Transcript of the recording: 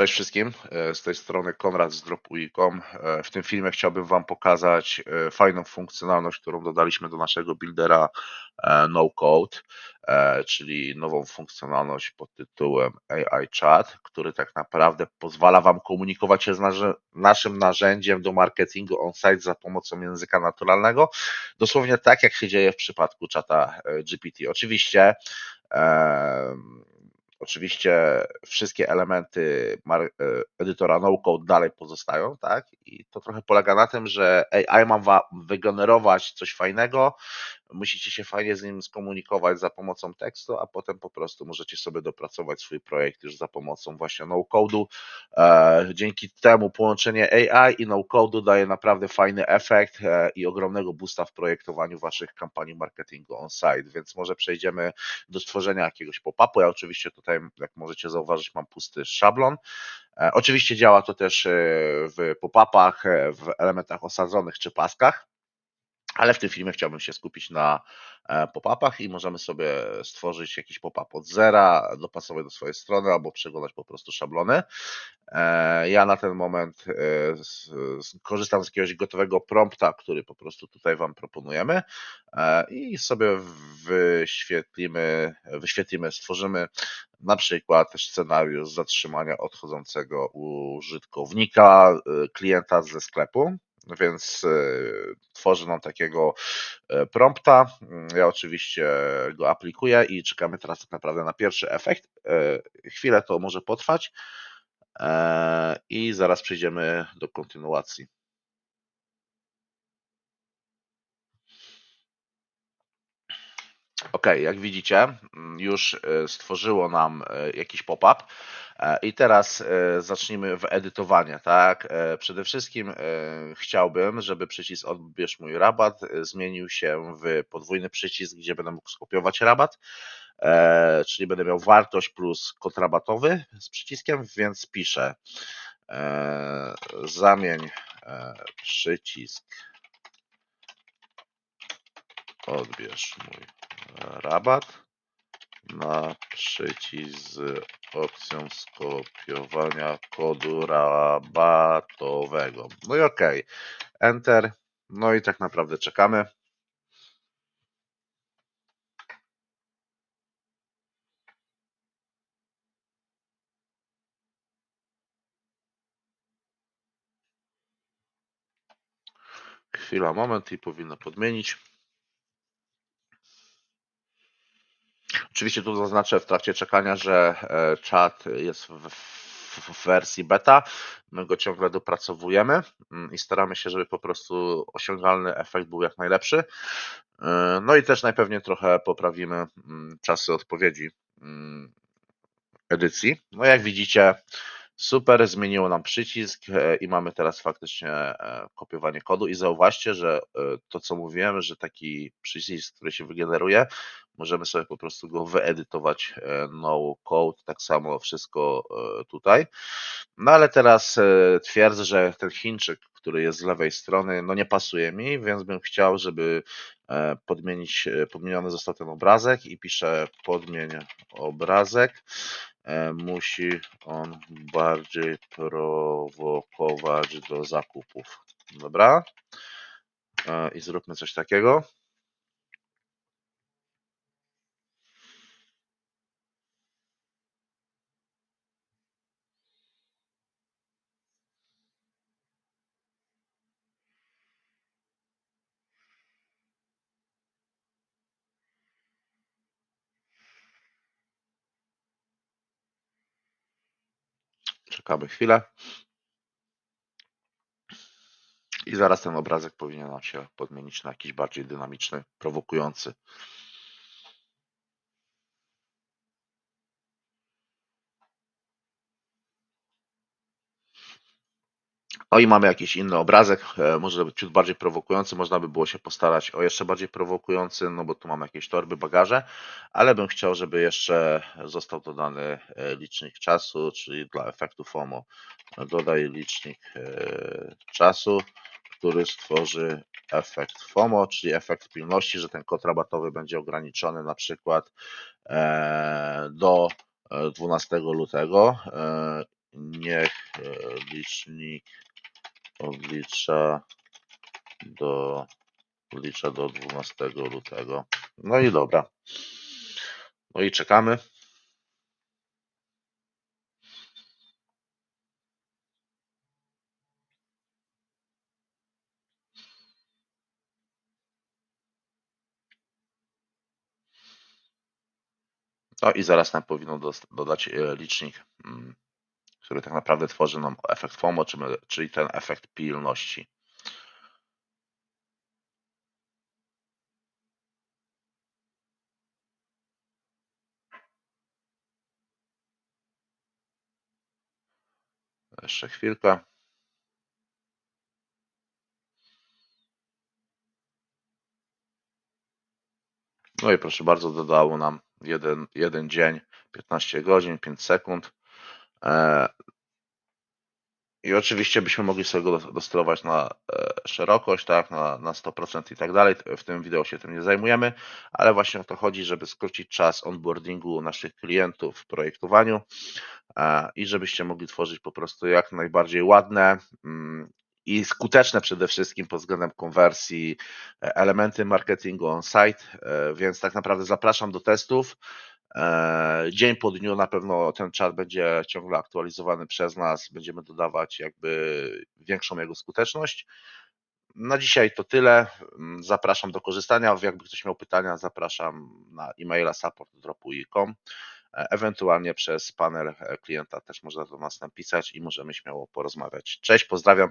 Cześć wszystkim, e, z tej strony Konrad z Dropuj.com. E, W tym filmie chciałbym Wam pokazać e, fajną funkcjonalność, którą dodaliśmy do naszego buildera No Code, czyli nową funkcjonalność pod tytułem AI Chat, który tak naprawdę pozwala Wam komunikować się z naszym narzędziem do marketingu on-site za pomocą języka naturalnego, dosłownie tak jak się dzieje w przypadku czata GPT. Oczywiście Oczywiście wszystkie elementy e, edytora no-code dalej pozostają, tak? I to trochę polega na tym, że AI ma wa- wygenerować coś fajnego, musicie się fajnie z nim skomunikować za pomocą tekstu, a potem po prostu możecie sobie dopracować swój projekt już za pomocą właśnie no-code'u. E, Dzięki temu połączenie AI i no-code'u daje naprawdę fajny efekt e, i ogromnego boosta w projektowaniu waszych kampanii marketingu on-site, więc może przejdziemy do stworzenia jakiegoś pop-upu. Ja oczywiście tutaj, jak możecie zauważyć, mam pusty szablon. E, Oczywiście działa to też w pop-upach, w elementach osadzonych czy paskach. Ale w tym filmie chciałbym się skupić na e, pop-upach i możemy sobie stworzyć jakiś pop-up od zera, dopasować do swojej strony albo przeglądać po prostu szablony. E, Ja na ten moment e, korzystam z jakiegoś gotowego prompta, który po prostu tutaj Wam proponujemy i sobie wyświetlimy, wyświetlimy, stworzymy na przykład też scenariusz zatrzymania odchodzącego użytkownika, klienta ze sklepu. Więc e, tworzy nam takiego e, prompta. Mm, Ja oczywiście go aplikuję i czekamy teraz tak naprawdę na pierwszy efekt. E, Chwilę to może potrwać i zaraz przejdziemy do kontynuacji. Ok, jak widzicie, mm, już e, stworzyło nam e, jakiś pop-up. E, i teraz zacznijmy w edytowanie, tak? Przede wszystkim chciałbym, żeby przycisk odbierz mój rabat. Zmienił się w podwójny przycisk, gdzie będę mógł skopiować rabat, czyli będę miał wartość plus kod rabatowy z przyciskiem, więc piszę zamień przycisk. Odbierz mój rabat na przycisk z opcją skopiowania kodu rabatowego. No i OK. Enter. No i tak naprawdę czekamy. Chwila, moment i powinno podmienić. Oczywiście tu zaznaczę w trakcie czekania, że e, czat jest w, wersji beta. My go ciągle dopracowujemy mm, i staramy się, żeby po prostu osiągalny efekt był jak najlepszy. E, No i też najpewniej trochę poprawimy mm, czasy odpowiedzi mm, edycji. No jak widzicie, super, zmieniło nam przycisk e, i mamy teraz faktycznie e, kopiowanie kodu i zauważcie, że e, to co mówiłem, że taki przycisk, który się wygeneruje, możemy sobie po prostu go wyedytować no code, tak samo wszystko tutaj. No ale teraz twierdzę, że ten Chińczyk, który jest z lewej strony, no nie pasuje mi, więc bym chciał, żeby podmienić, podmieniony został ten obrazek i piszę podmień obrazek. E, Musi on bardziej prowokować do zakupów. Dobra. E, I zróbmy coś takiego. Czekamy chwilę. I zaraz ten obrazek powinien nam się podmienić na jakiś bardziej dynamiczny, prowokujący. No i mamy jakiś inny obrazek, e, może ciut bardziej prowokujący, można by było się postarać o jeszcze bardziej prowokujący, no bo tu mamy jakieś torby, bagaże, ale bym chciał, żeby jeszcze został dodany e, licznik czasu, czyli dla efektu FOMO dodaj licznik e, czasu, który stworzy efekt FOMO, czyli efekt pilności, że ten kod rabatowy będzie ograniczony na przykład do e, 12 lutego. Niech licznik odlicza do odlicza do 12 lutego. No i dobra. No i czekamy. No i zaraz nam powinno dodać e, licznik, mm, który tak naprawdę tworzy nam efekt FOMO, czyli- ten efekt pilności. Jeszcze chwilkę. No i proszę bardzo, dodało nam jeden, jeden dzień, 15 godzin, 5 sekund. E, I oczywiście byśmy mogli sobie go dos- dosterować na e, szerokość, tak, na, na 100% i tak dalej. W tym wideo się tym nie zajmujemy, ale właśnie o to chodzi, żeby skrócić czas onboardingu naszych klientów w projektowaniu e, i żebyście mogli tworzyć po prostu jak najbardziej ładne mm, i skuteczne przede wszystkim pod względem konwersji elementy marketingu on-site, więc tak naprawdę zapraszam do testów. E, Dzień po dniu na pewno ten czat będzie ciągle aktualizowany przez nas, będziemy dodawać jakby większą jego skuteczność. Na dzisiaj to tyle. Mm, Zapraszam do korzystania. Jakby ktoś miał pytania, zapraszam na e-maila support.dropui.com. E, Ewentualnie przez panel e, klienta też można do nas napisać i możemy śmiało porozmawiać. Cześć, pozdrawiam.